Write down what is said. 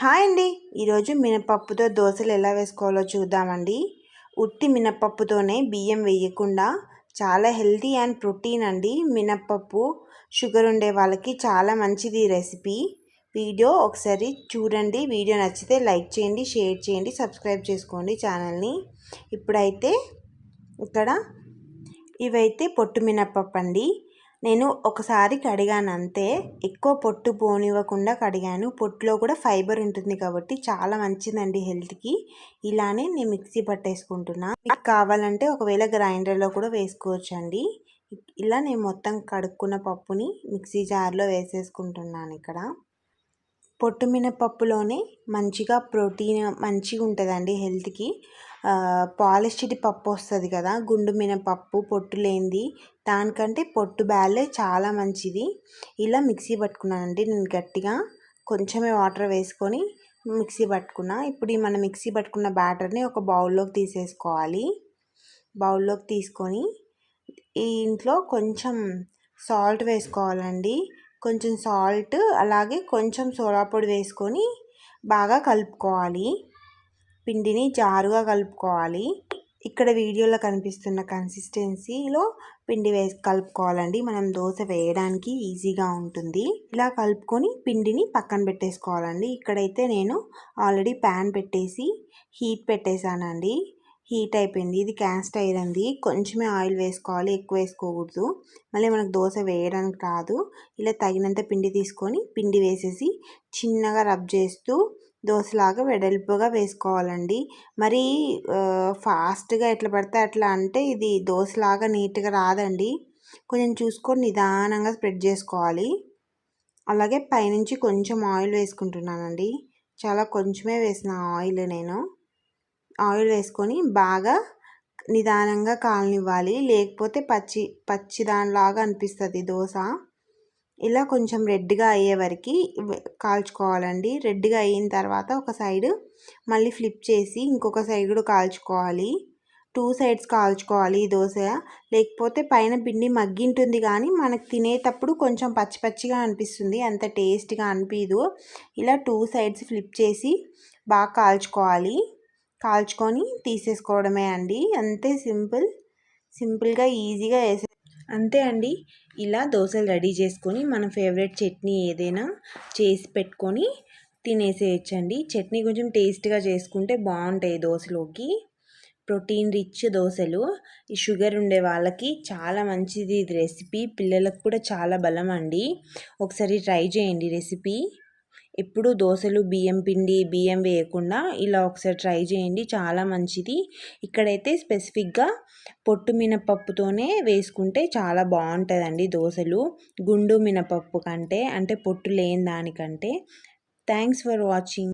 Hi అండి. ఈరోజు మినపప్పుతో దోశలు ఎలా వేసుకోవాలో చూద్దామండి. ఉట్టి మినపప్పుతోనే బియ్యం వేయకుండా చాలా హెల్తీ అండ్ ప్రోటీన్ అండి మినప్పప్పు షుగర్ ఉండే వాళ్ళకి చాలా మంచిది రెసిపీ. వీడియో ఒకసారి చూడండి. వీడియో నచ్చితే లైక్ చేయండి షేర్ చేయండి సబ్స్క్రైబ్ చేసుకోండి ఛానల్ని. ఇప్పుడైతే ఇక్కడ ఇవైతే పొట్టు మినపప్పు అండి నేను ఒకసారి కడిగాను అంతే ఎక్కువ పొట్టు పోనివ్వకుండా కడిగాను. పొట్టులో కూడా ఫైబర్ ఉంటుంది కాబట్టి చాలా మంచిదండి హెల్త్కి. ఇలానే నేను మిక్సీ పట్టేసుకుంటున్నా. మీకు కావాలంటే ఒకవేళ గ్రైండర్లో కూడా వేసుకోవచ్చండి. ఇలా నేను మొత్తం కడుక్కున్న పప్పుని మిక్సీ జార్లో వేసేసుకుంటున్నాను ఇక్కడ. పొట్టు మినపప్పులోనే మంచిగా ప్రోటీన్ మంచిగా ఉంటుందండి హెల్త్కి. పాలిష్డ్ పప్పు వస్తుంది కదా గుండు మినపప్పు పొట్టు లేనిది. దానికంటే పొట్టు బ్యాలే చాలా మంచిది. ఇలా మిక్సీ పట్టుకున్నానండి నేను గట్టిగా. కొంచెమే వాటర్ వేసుకొని మిక్సీ పట్టుకున్నా. ఇప్పుడు ఈ మనం మిక్సీ పట్టుకున్న బ్యాటర్ని ఒక బౌల్లోకి తీసేసుకోవాలి. బౌల్లోకి తీసుకొని ఈ ఇంట్లో కొంచెం సాల్ట్ వేసుకోవాలండి. కొంచెం సాల్ట్ అలాగే కొంచెం సోడా పొడి వేసుకొని బాగా కలుపుకోవాలి. పిండిని జారుగా కలుపుకోవాలి. ఇక్కడ వీడియోలో కనిపిస్తున్న కన్సిస్టెన్సీలో పిండి వేసి కలుపుకోవాలండి. మనం దోశ వేయడానికి ఈజీగా ఉంటుంది. ఇలా కలుపుకొని పిండిని పక్కన పెట్టేసుకోవాలండి. ఇక్కడైతే నేను ఆల్రెడీ ప్యాన్ పెట్టేసి హీట్ పెట్టేశానండి. హీట్ అయిపోయింది. ఇది క్యాస్ట్ ఐరన్ది కొంచెమే ఆయిల్ వేసుకోవాలి. ఎక్కువ వేసుకోకూడదు. మళ్ళీ మనకు దోశ వేయడానికి రాదు. ఇలా తగినంత పిండి తీసుకొని పిండి వేసేసి చిన్నగా రబ్ చేస్తూ దోశలాగా వెడల్పుగా వేసుకోవాలండి. మరి ఫాస్ట్గా ఎట్లా పడితే అట్లా అంటే ఇది దోశలాగా నీట్గా రాదండి. కొంచెం చూసుకొని నిదానంగా స్ప్రెడ్ చేసుకోవాలి. అలాగే పైనుంచి కొంచెం ఆయిల్ వేసుకుంటున్నానండి. చాలా కొంచెమే వేసిన ఆయిల్ నేను. ఆయిల్ వేసుకొని బాగా నిదానంగా కాలనివ్వాలి. లేకపోతే పచ్చి పచ్చి దానిలాగా అనిపిస్తుంది దోశ. ఇలా కొంచెం రెడ్గా అయ్యే వరకు కాల్చుకోవాలండి. రెడ్గా అయిన తర్వాత ఒక సైడ్ మళ్ళీ ఫ్లిప్ చేసి ఇంకొక సైడ్ కూడా కాల్చుకోవాలి. టూ సైడ్స్ కాల్చుకోవాలి ఈ దోశ. లేకపోతే పైన పిండి మగ్గింటుంది కానీ మనకు తినేటప్పుడు కొంచెం పచ్చి పచ్చిగా అనిపిస్తుంది. అంత టేస్ట్గా అనిపించదు ఇలా టూ సైడ్స్ ఫ్లిప్ చేసి బాగా కాల్చుకోవాలి. కాల్చుకొని తీసేసుకోవడమే అండి. అంతే సింపుల్ సింపుల్గా ఈజీగా వేసే అంతే అండి. ఇలా దోశలు రెడీ చేసుకొని మన ఫేవరెట్ చట్నీ ఏదైనా చేసి పెట్టుకొని తినేసేయచ్చండి. చట్నీ కొంచెం టేస్ట్గా చేసుకుంటే బాగుంటాయి దోశలోకి. ప్రోటీన్ రిచ్ దోశలు. ఈ షుగర్ ఉండే వాళ్ళకి చాలా మంచిది ఇది రెసిపీ. పిల్లలకు కూడా చాలా బలం అండి. ఒకసారి ట్రై చేయండి రెసిపీ. ఎప్పుడు దోశలు బియ్యం పిండి బియ్యం వేయకుండా ఇలా ఒకసారి ట్రై చేయండి. చాలా మంచిది. ఇక్కడైతే స్పెసిఫిక్గా పొట్టు మినపప్పుతోనే వేసుకుంటే చాలా బాగుంటుందండి దోశలు. గుండు మినపప్పు కంటే అంటే పొట్టు లేని దానికంటే. Thanks for watching.